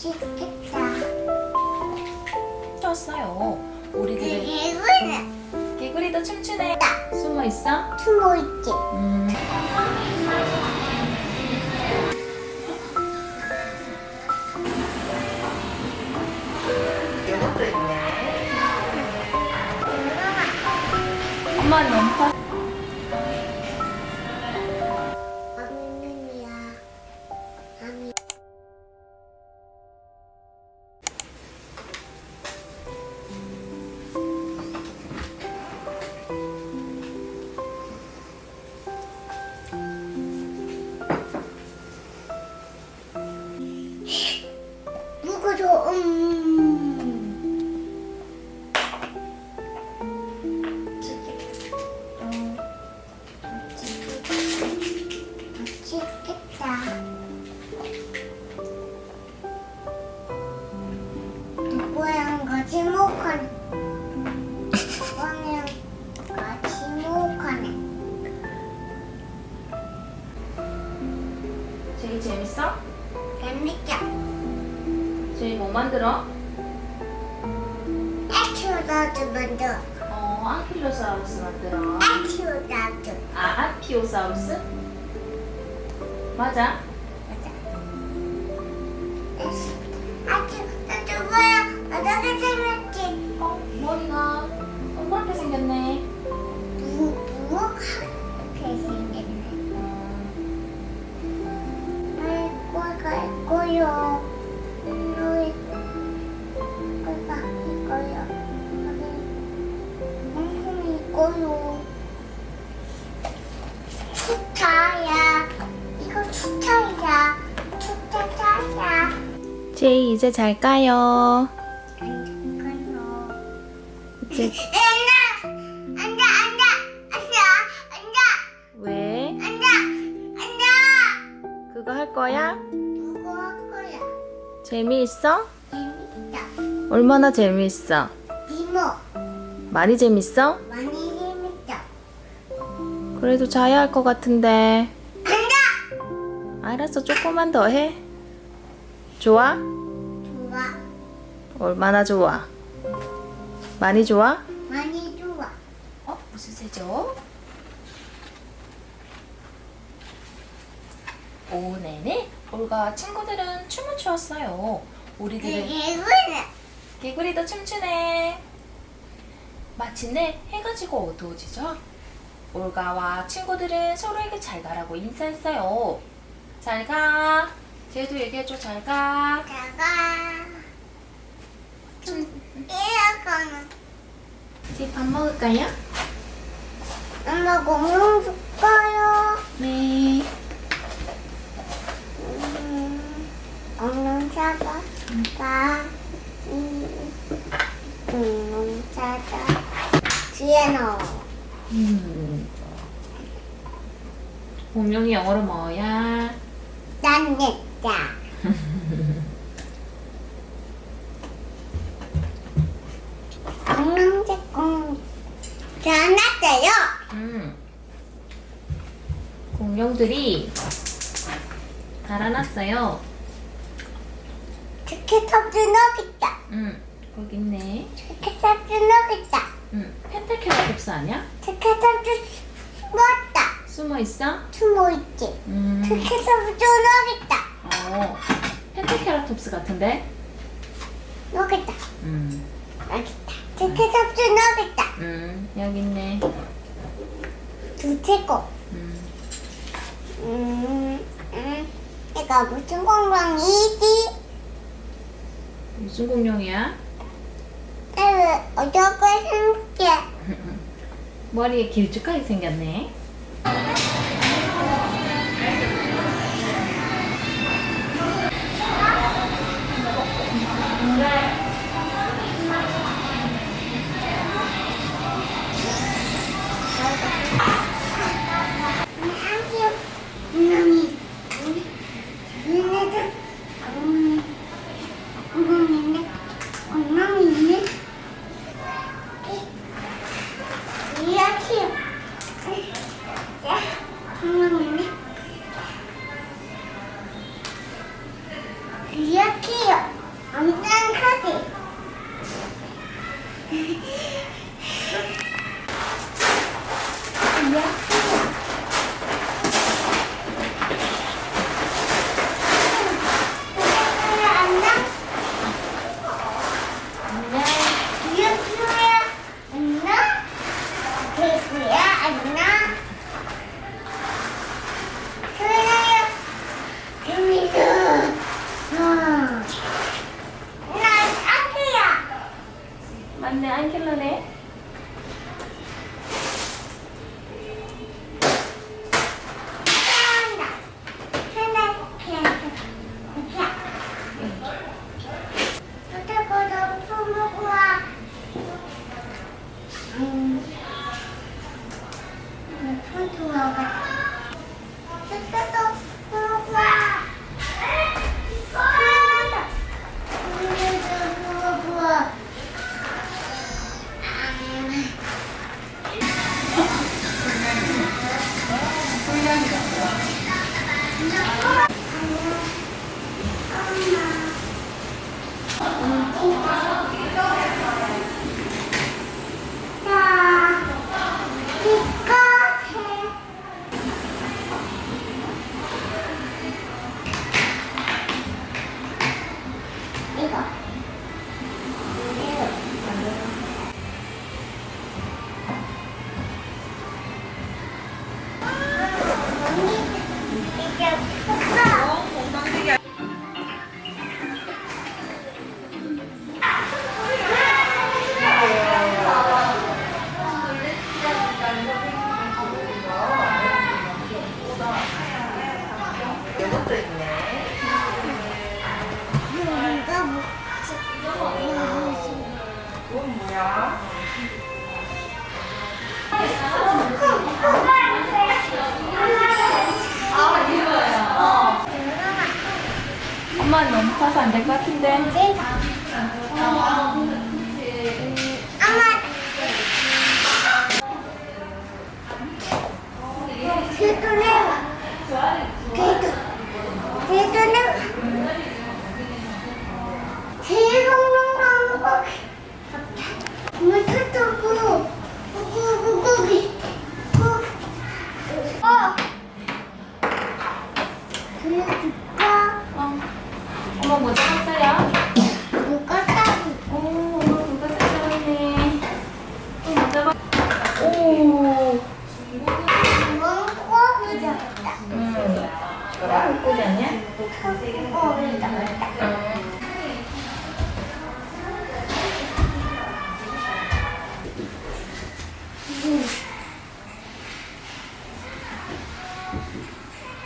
맛있겠다. 쳤어요. 우리들은 개구리는 개구리도 춤추네. 나 숨어 있어? 숨어 있지. 음. 이것도 있네. 엄마 너무 먹하네. 누구랑 같이 먹하네. 제이 재밌어? 재밌죠? 제이 뭐 만들어? 에티오다드 만들어. 어, 안킬로사우루스 만들어. 에티오다드. 아, 아피오사우루스? 맞아. 에티오다드 어떻게 생겼지? 어, 머리가 동그랗게 생겼네. 무 무하게 생겼네. 아이고, 이거요. 여기, 이거요. 추타야. 이거 추타야. 추타타야. 제이 이제 잘까요? 이제 앉아! 앉아! 앉아! 앉아! 앉아! 왜? 앉아! 앉아! 그거 할 거야? 이거 할 거야. 재미있어? 재밌다. 얼마나 재미있어? 이모, 많이 재밌어? 많이 재밌다. 그래도 자야 할 것 같은데. 앉아! 알았어, 조금만 더 해. 좋아. 얼마나 좋아? 많이 좋아? 많이 좋아. 어, 무슨 새죠? 오후 내내 올가와 친구들은 춤을 추었어요. 우리들은 개구리는 개구리도 춤추네. 마침내 해가 지고 어두워지죠. 올가와 친구들은 서로에게 잘 가라고 인사했어요. 잘 가. 쟤도 얘기해줘, 잘 가. 자가. 춤, 이거는 이제 밥 먹을까요? 엄마 공룡 줄까요? 네. 음, 공룡 사과. 가. 음, 공룡 사과. 뒤에 넣어. 음. 공룡이 영어로 뭐야? 난 냈다. 공룡색 공룡. 잘났어요. 음. 공룡들이 달아났어요. 티켓탑도 넣겠다. 음. 거기 있네. 티켓탑도 넣겠다. 음. 펜타케라톱스 아니야? 티켓탑도 숨었다. 숨어 있어? 숨어 있지. 음. 티켓탑도 넣겠다. 어. 펜타케라톱스 같은데? 넣겠다. 음. 넣겠다. 티켓탑도 넣겠다. 음. 여기 있네. 두채고. 음. 음, 음. 이거 무슨 공룡이지? 무슨 공룡이야? 에, 어저께 생겨. 머리에 길쭉하게 생겼네. 공 Liya I'm done cooking. 음, 뭔가 뭐. 뭐야? 5만 넘어서 안 될 것 같은데. 뭐라 입고 다냐? 어, 그러니까, 그러니까.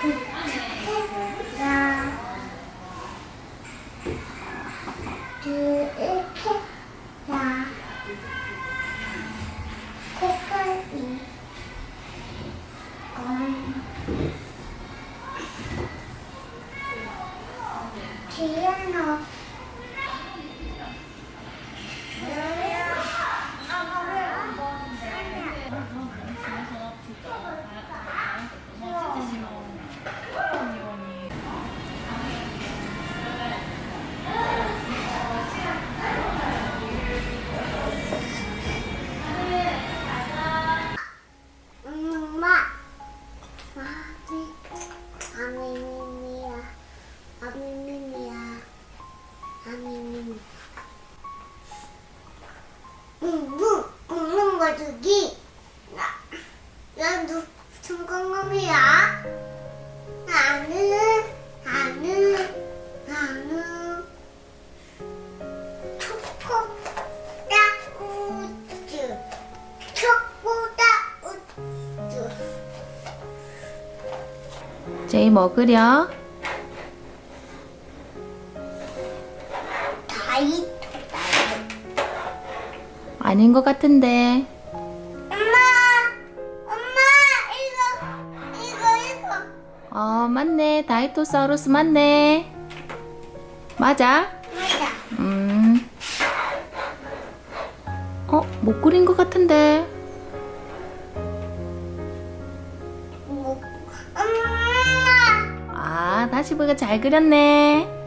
그, 나, 그, 제이 먹으려. 아닌 것 같은데. 엄마 엄마 이거 이거 이거 어, 맞네. 다이토사우루스 맞네. 맞아? 맞아 음. 어, 못 그린 것 같은데. 시브가 잘 그렸네.